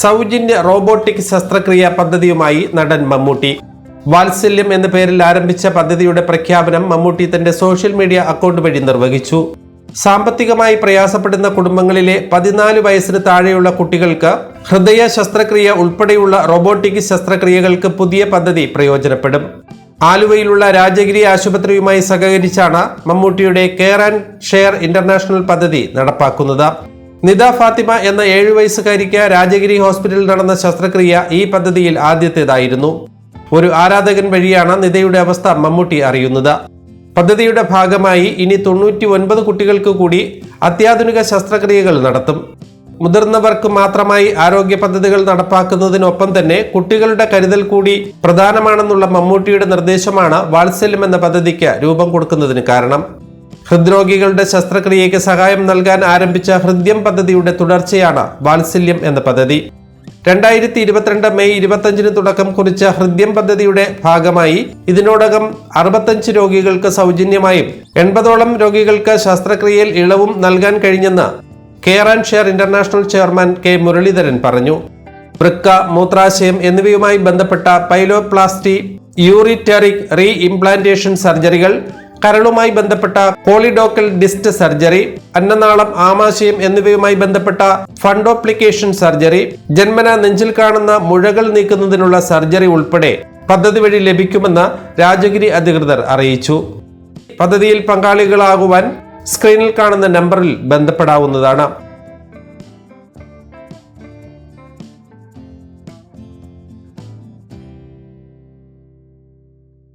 സൗജന്യ റോബോട്ടിക് ശസ്ത്രക്രിയ പദ്ധതിയുമായി നടൻ മമ്മൂട്ടി. വാത്സല്യം എന്ന പേരിൽ ആരംഭിച്ച പദ്ധതിയുടെ പ്രഖ്യാപനം മമ്മൂട്ടി തന്റെ സോഷ്യൽ മീഡിയ അക്കൗണ്ട് വഴി നിർവഹിച്ചു. സാമ്പത്തികമായി പ്രയാസപ്പെടുന്ന കുടുംബങ്ങളിലെ പതിനാല് വയസ്സിന് താഴെയുള്ള കുട്ടികൾക്ക് ഹൃദയ ശസ്ത്രക്രിയ ഉൾപ്പെടെയുള്ള റോബോട്ടിക് ശസ്ത്രക്രിയകൾക്ക് പുതിയ പദ്ധതി പ്രയോജനപ്പെടും. ആലുവയിലുള്ള രാജഗിരി ആശുപത്രിയുമായി സഹകരിച്ചാണ് മമ്മൂട്ടിയുടെ കെയർ ആൻഡ് ഷെയർ ഇന്റർനാഷണൽ പദ്ധതി നടപ്പാക്കുന്നത്. നിദ ഫാത്തിമ എന്ന ഏഴു വയസ്സുകാരിക്ക് രാജഗിരി ഹോസ്പിറ്റലിൽ നടന്ന ശസ്ത്രക്രിയ ഈ പദ്ധതിയിൽ ആദ്യത്തേതായിരുന്നു. ഒരു ആരാധകൻ വഴിയാണ് നിതയുടെ അവസ്ഥ മമ്മൂട്ടി അറിയുന്നത്. പദ്ധതിയുടെ ഭാഗമായി ഇനി തൊണ്ണൂറ്റി ഒൻപത് കുട്ടികൾക്ക് കൂടി അത്യാധുനിക ശസ്ത്രക്രിയകൾ നടത്തും. മുതിർന്നവർക്ക് മാത്രമായി ആരോഗ്യ പദ്ധതികൾ നടപ്പാക്കുന്നതിനൊപ്പം തന്നെ കുട്ടികളുടെ കരുതൽ കൂടി പ്രധാനമാണെന്നുള്ള മമ്മൂട്ടിയുടെ നിർദ്ദേശമാണ് വാത്സല്യം എന്ന പദ്ധതിക്ക് രൂപം കൊടുക്കുന്നതിന് കാരണം. ഹൃദ്രോഗികളുടെ ശസ്ത്രക്രിയയ്ക്ക് സഹായം നൽകാൻ ആരംഭിച്ച ഹൃദ്യം പദ്ധതിയുടെ തുടർച്ചയാണ് വാത്സല്യം എന്ന പദ്ധതി. രണ്ടായിരത്തി ഇരുപത്തിരണ്ട് മെയ് ഇരുപത്തഞ്ചിന് തുടക്കം കുറിച്ച ഹൃദ്യം പദ്ധതിയുടെ ഭാഗമായി ഇതിനോടകം അറുപത്തഞ്ച് രോഗികൾക്ക് സൗജന്യമായും എൺപതോളം രോഗികൾക്ക് ശസ്ത്രക്രിയയിൽ ഇളവും നൽകാൻ കഴിഞ്ഞെന്ന് care and share international chairman K Muraleedharan പറഞ്ഞു. വൃക്ക മൂത്രാശയം എന്നിവയുമായി ബന്ധപ്പെട്ട പൈലോപ്ലാസ്റ്റി യൂറിറ്ററിക് റീ ഇംപ്ലാന്റേഷൻ സർജറികൾ കരളുമായി ബന്ധപ്പെട്ട കോളിഡോക്കൽ ഡിസ്റ്റ് സർജറി അന്നനാളം ആമാശയം എന്നിവയുമായി ബന്ധപ്പെട്ട ഫണ്ടോപ്ലിക്കേഷൻ സർജറി ജന്മന നെഞ്ചിൽ കാണുന്ന മുഴകൾ നീക്കുന്നതിനുള്ള സർജറി ഉൾപ്പെടെ പദ്ധതി വഴി ലഭിക്കുമെന്ന് രാജഗിരി അധികൃതർ അറിയിച്ചു. പദ്ധതിയിൽ പങ്കാളികളാകുവാൻ സ്ക്രീനിൽ കാണുന്ന നമ്പറിൽ ബന്ധപ്പെടാവുന്നതാണ്.